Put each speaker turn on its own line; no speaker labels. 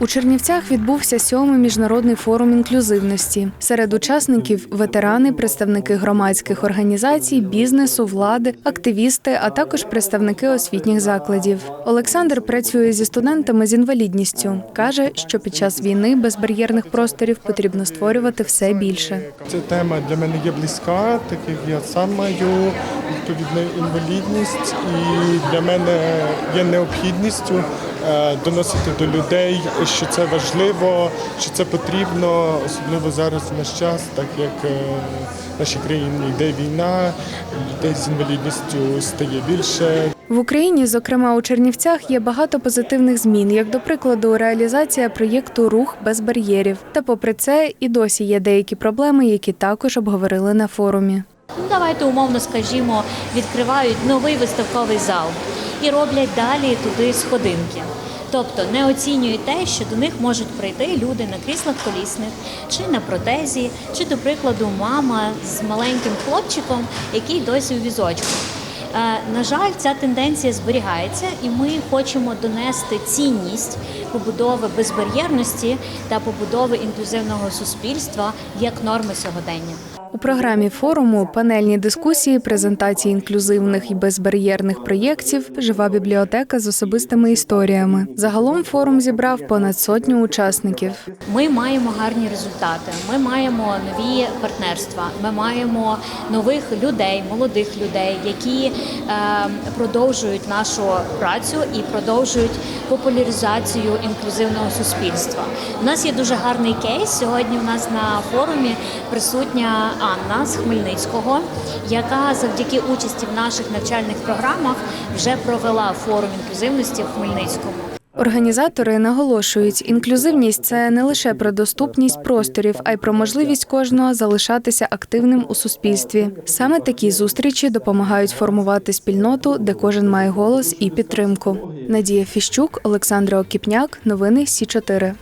У Чернівцях відбувся сьомий міжнародний форум інклюзивності. Серед учасників ветерани, представники громадських організацій, бізнесу, влади, активісти, а також представники освітніх закладів. Олександр працює зі студентами з інвалідністю. каже, що під час війни безбар'єрних просторів потрібно створювати все більше.
Ця тема для мене є близька, так як я сам маю відповідну інвалідність, і для мене є необхідністю доносити до людей, що це важливо, що це потрібно, особливо зараз в наш час, так як е, в нашій країні йде війна, людей з інвалідністю стає більше.
В Україні, зокрема у Чернівцях, є багато позитивних змін, як до прикладу, реалізація проєкту Рух без бар'єрів. Та попри це, і досі є деякі проблеми, які також обговорили на форумі.
Ну, давайте умовно скажімо, відкривають новий виставковий зал і роблять далі туди сходинки. Тобто не оцінюють те, що до них можуть прийти люди на кріслах колісних, чи на протезі, чи, до прикладу, мама з маленьким хлопчиком, який досі у візочку. Е, На жаль, ця тенденція зберігається, і ми хочемо донести цінність побудови безбар'єрності та побудови інклюзивного суспільства як норми сьогодення.
У програмі форуму панельні дискусії, презентації інклюзивних і безбар'єрних проєктів, жива бібліотека з особистими історіями. Загалом форум зібрав понад сотню учасників.
Ми маємо гарні результати. Ми маємо нові партнерства. Ми маємо нових людей, молодих людей, які е, продовжують нашу працю і продовжують популяризацію інклюзивного суспільства. У нас є дуже гарний кейс. Сьогодні у нас на форумі присутня Анна з Хмельницького, яка завдяки участі в наших навчальних програмах вже провела форум інклюзивності в Хмельницькому.
Організатори наголошують, інклюзивність це не лише про доступність просторів, а й про можливість кожного залишатися активним у суспільстві. Саме такі зустрічі допомагають формувати спільноту, де кожен має голос і підтримку. Надія Фіщук, Олександра Окіпняк, новини Сі 4